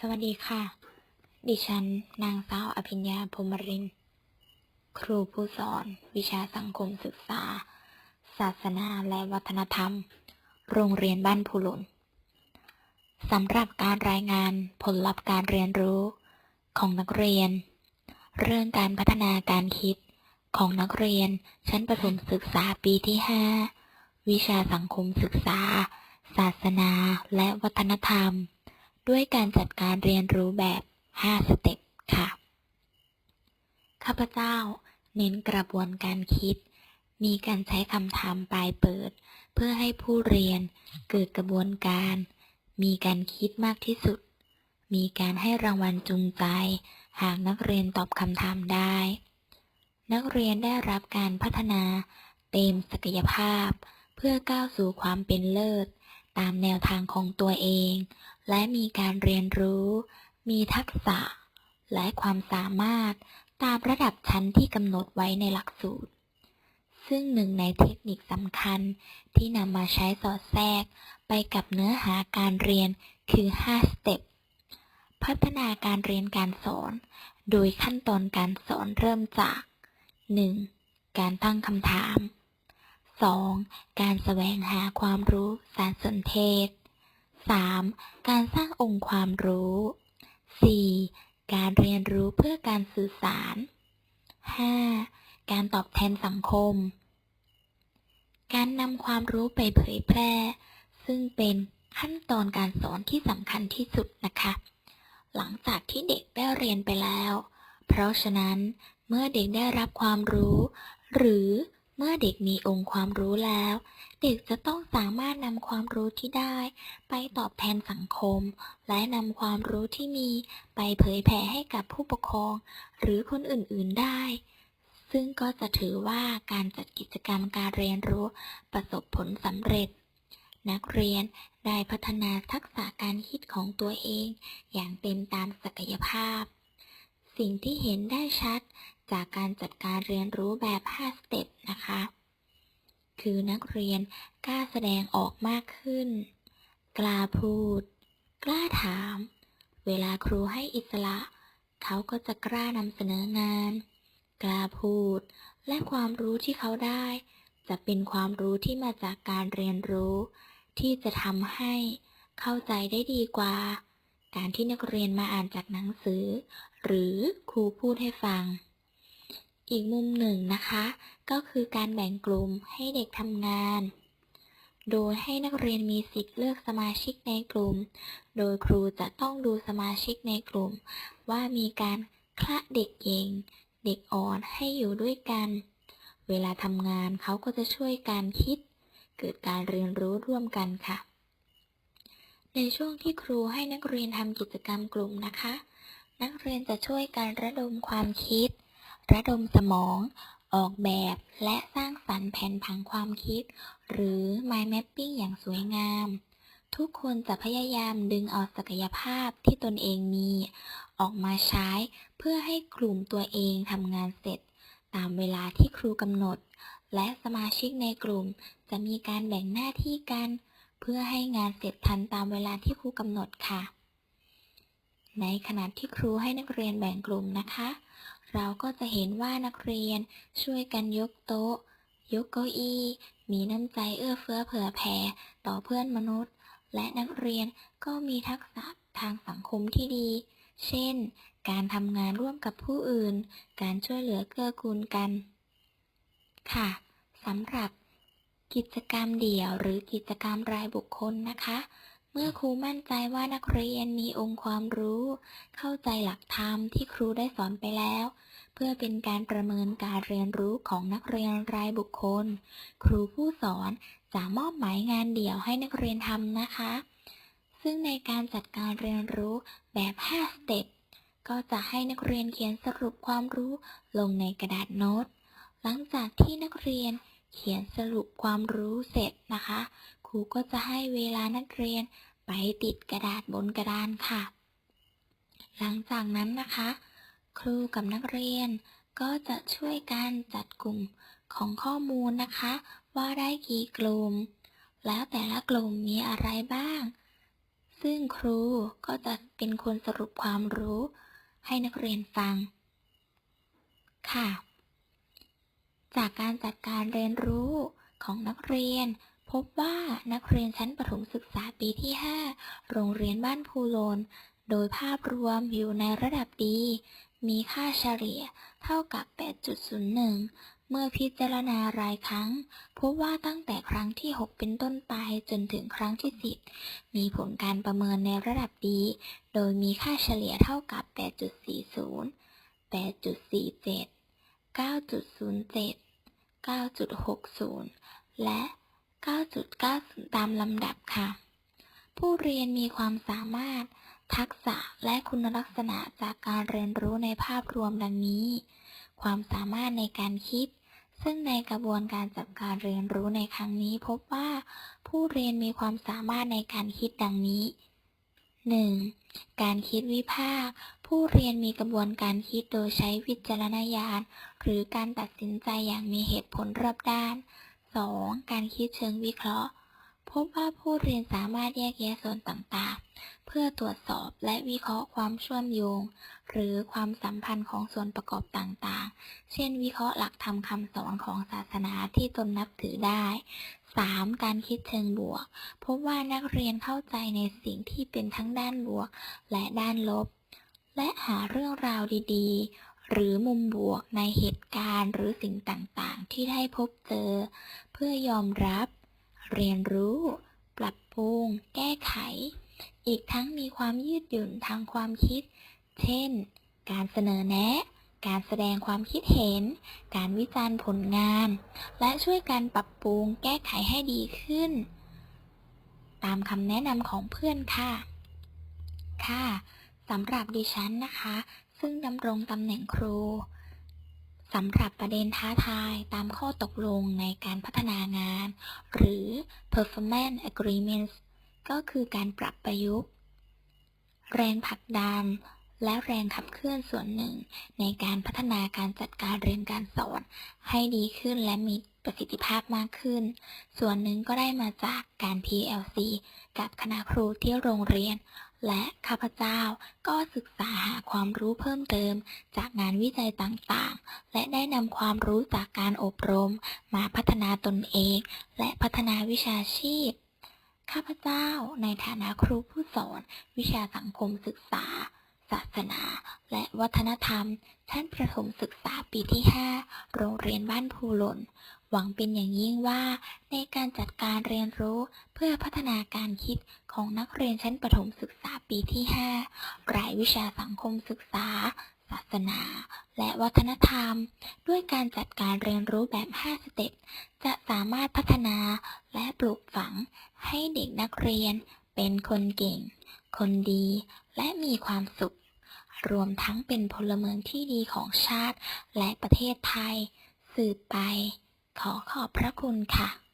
สวัสดีค่ะ ดิฉัน นางสาวอภิญญาพรมริน ครูผู้สอน วิชาสังคมศึกษา ศาสนาและวัฒนธรรม โรงเรียนบ้านภูหลนสำหรับการรายงานผลลัพธ์การเรียนรู้ของนักเรียน เรื่องการพัฒนาการคิดของนักเรียนชั้นประถมศึกษาปีที่ 5 วิชาสังคมศึกษา ศาสนาและวัฒนธรรม ด้วยการจัดการเรียนรู้แบบ 5 สเต็ปค่ะ ข้าพเจ้า เน้นกระบวนการคิด มีการใช้คำถามปลายเปิด เพื่อให้ผู้เรียนเกิดกระบวนการ มีการคิดมากที่สุด มีการให้รางวัลจูงใจ หากนักเรียนตอบคำถามได้ นักเรียนได้รับการพัฒนาเต็มศักยภาพ เพื่อก้าวสู่ความเป็นเลิศ ตามแนวทางของตัวเอง และมีการเรียนรู้ มีทักษะ และความสามารถตามระดับชั้นที่กำหนดไว้ในหลักสูตร ซึ่งหนึ่งในเทคนิคสำคัญที่นำมาใช้สอดแทรกไปกับเนื้อหาการเรียนคือ 5 สเต็ป พัฒนาการเรียนการสอน โดยขั้นตอนการสอนเริ่มจาก 1. การตั้งคำถาม 2. การแสวงหาความรู้สารสนเทศ 3. การสร้างองค์ความรู้ 4. การเรียนรู้เพื่อการสื่อสาร 5. การตอบแทนสังคม การนำความรู้ไปเผยแพร่ ซึ่งเป็นขั้นตอนการสอนที่สำคัญที่สุดนะคะ หลังจากที่เด็กได้เรียนไปแล้ว เพราะฉะนั้นเมื่อเด็กได้รับความรู้ หรือ เมื่อเด็กมีองค์ความรู้แล้ว เด็กจะต้องสามารถนำความรู้ที่ได้ ไปตอบแทนสังคม และนำความรู้ที่มีไปเผยแผ่ให้กับผู้ปกครอง หรือคนอื่นๆได้ ซึ่งก็จะถือว่าการจัดกิจกรรมการเรียนรู้ประสบผลสำเร็จ นักเรียนได้พัฒนาทักษะการคิดของตัวเอง อย่างเต็มตามศักยภาพ สิ่งที่เห็นได้ชัด จากการจัดการเรียนรู้แบบ 5 สเต็ปนะคะ คือนักเรียนกล้าแสดงออกมากขึ้น กล้าพูด กล้าถาม เวลาครูให้อิสระ เขาก็จะกล้านำเสนองาน กล้าพูด และความรู้ที่เขาได้ จะเป็นความรู้ที่มาจากการเรียนรู้ ที่จะทำให้เข้าใจได้ดีกว่า การที่นักเรียนมาอ่านจากหนังสือ หรือครูพูดให้ฟัง อีกมุมหนึ่งนะคะ ก็คือการแบ่งกลุ่มให้เด็กทำงาน โดยให้นักเรียนมีสิทธิ์เลือกสมาชิกในกลุ่ม โดยครูจะต้องดูสมาชิกในกลุ่ม ว่ามีการคละเด็กเก่งเด็กอ่อนให้อยู่ด้วยกัน เวลาทำงานเขาก็จะช่วยการคิด เกิดการเรียนรู้ร่วมกันค่ะ ในช่วงที่ครูให้นักเรียนทำกิจกรรมกลุ่มนะคะ นักเรียนจะช่วยการระดมความคิด ระดมสมอง ออกแบบและสร้างสรรค์แผนผังความคิด หรือ mind mapping อย่างสวยงาม ทุกคนจะพยายามดึงเอาศักยภาพที่ตนเองมี ออกมาใช้เพื่อให้กลุ่มตัวเองทำงานเสร็จ ตามเวลาที่ครูกำหนด และสมาชิกในกลุ่มจะมีการแบ่งหน้าที่กัน เพื่อให้งานเสร็จทันตามเวลาที่ครูกำหนดค่ะ ในขณะที่ครูให้นักเรียนแบ่งกลุ่มนะคะ เราก็จะเห็นว่านักเรียนช่วยกันยกโต๊ะ ยกเก้าอี้ มีน้ำใจเอื้อเฟื้อเผื่อแผ่ต่อเพื่อนมนุษย์ และนักเรียนก็มีทักษะทางสังคมที่ดี เช่น การทำงานร่วมกับผู้อื่น การช่วยเหลือเกื้อกูลกัน ค่ะสำหรับกิจกรรมเดี่ยวหรือกิจกรรมรายบุคคลนะคะ มื่อครูมั่นใจว่านักเรียนมีองค์ความรู้ เข้าใจหลักธรรมที่ครูได้สอนไปแล้ว เพื่อเป็นการประเมินการเรียนรู้ของนักเรียนรายบุคคล ครูผู้สอนจะมอบหมายงานเดี่ยวให้นักเรียนทำนะคะ ซึ่งในการจัดการเรียนรู้แบบ 5 สเต็ปก็จะให้นักเรียนเขียนสรุปความรู้ลงในกระดาษโน้ต หลังจากที่นักเรียนเขียนสรุปความรู้เสร็จนะคะ ครูก็จะให้เวลานักเรียนไปติดกระดาษบนกระดานค่ะ หลังจากนั้นนะคะ ครูกับนักเรียนก็จะช่วยกันจัดกลุ่มของข้อมูลนะคะ ว่าได้กี่กลุ่ม แล้วแต่ละกลุ่มมีอะไรบ้าง ซึ่งครูก็จะเป็นคนสรุปความรู้ให้นักเรียนฟัง ค่ะ จากการจัดการเรียนรู้ของนักเรียน พบว่านักเรียนชั้นประถมศึกษาปีที่ 5 โรงเรียนบ้านภูโลน โดยภาพรวมอยู่ในระดับดี มีค่าเฉลี่ยเท่ากับ 8.01 เมื่อพิจารณารายครั้ง พบว่าตั้งแต่ครั้งที่ 6 เป็นต้นไปจนถึงครั้งที่ 10 มีผลการประเมินในระดับดี โดยมีค่าเฉลี่ยเท่ากับ 8.40 8.47 9.07 9.60 และ 9.90 ตามลำดับค่ะ ผู้เรียนมีความสามารถ ทักษะและคุณลักษณะจากการเรียนรู้ในภาพรวมดังนี้ ความสามารถในการคิด ซึ่งในกระบวนการจัดการเรียนรู้ในครั้งนี้พบว่า ผู้เรียนมีความสามารถในการคิดดังนี้ 1. การคิดวิพากษ์ผู้เรียนมีกระบวนการคิดโดยใช้วิจารณญาณ หรือการตัดสินใจอย่างมีเหตุผลรอบด้าน 2. การคิดเชิงวิเคราะห์ พบว่าผู้เรียนสามารถแยกแยะส่วนต่างๆ เพื่อตรวจสอบและวิเคราะห์ความเชื่อมโยง หรือความสัมพันธ์ของส่วนประกอบต่างๆ เช่น วิเคราะห์หลักธรรมคำสอนของศาสนาที่ตนนับถือได้ 3. การคิดเชิงบวก พบว่านักเรียนเข้าใจในสิ่งที่เป็นทั้งด้านบวกและด้านลบ และหาเรื่องราวดีๆ หรือมุมบวกในเหตุการณ์หรือสิ่งต่างๆ ที่ได้พบเจอ เพื่อยอมรับ เรียนรู้ ปรับปรุง แก้ไข อีกทั้งมีความยืดหยุ่นทางความคิด เช่น การเสนอแนะ การแสดงความคิดเห็น การวิจารณ์ผลงาน และช่วยกันปรับปรุงแก้ไขให้ดีขึ้น ตามคำแนะนำของเพื่อนค่ะ ค่ะสำหรับดิฉันนะคะ ซึ่งดำรงตำแหน่งครูสำหรับประเด็นท้าทายตามข้อตกลงในการพัฒนางาน หรือ performance agreements ก็คือการปรับประยุกต์ แรงผลักดัน และแรงขับเคลื่อนส่วนหนึ่ง ในการพัฒนาการจัดการเรียนการสอน ให้ดีขึ้นและมีประสิทธิภาพมากขึ้น ส่วนหนึ่งก็ได้มาจากการ PLC กับคณะครูที่โรงเรียน และข้าพเจ้าก็ศึกษาหาความรู้เพิ่มเติมจากงานวิจัยต่างๆ และได้นำความรู้จากการอบรมมาพัฒนาตนเอง และพัฒนาวิชาชีพ ข้าพเจ้าในฐานะครูผู้สอน วิชาสังคมศึกษา ศาสนา และวัฒนธรรม ชั้นประถมศึกษาปีที่ 5 โรงเรียนบ้านภูหล่น หวังเป็นอย่างยิ่งว่า ในการจัดการเรียนรู้เพื่อพัฒนาการคิดของนักเรียนชั้นประถมศึกษาปีที่ 5 รายวิชาสังคมศึกษา ศาสนา และวัฒนธรรม ด้วยการจัดการเรียนรู้แบบ 5 สเต็ป จะสามารถพัฒนาและปลูกฝังให้เด็กนักเรียนเป็นคนเก่ง คนดี และมีความสุข รวมทั้งเป็นพลเมืองที่ดีของชาติและประเทศไทย สืบไป ขอขอบพระคุณค่ะ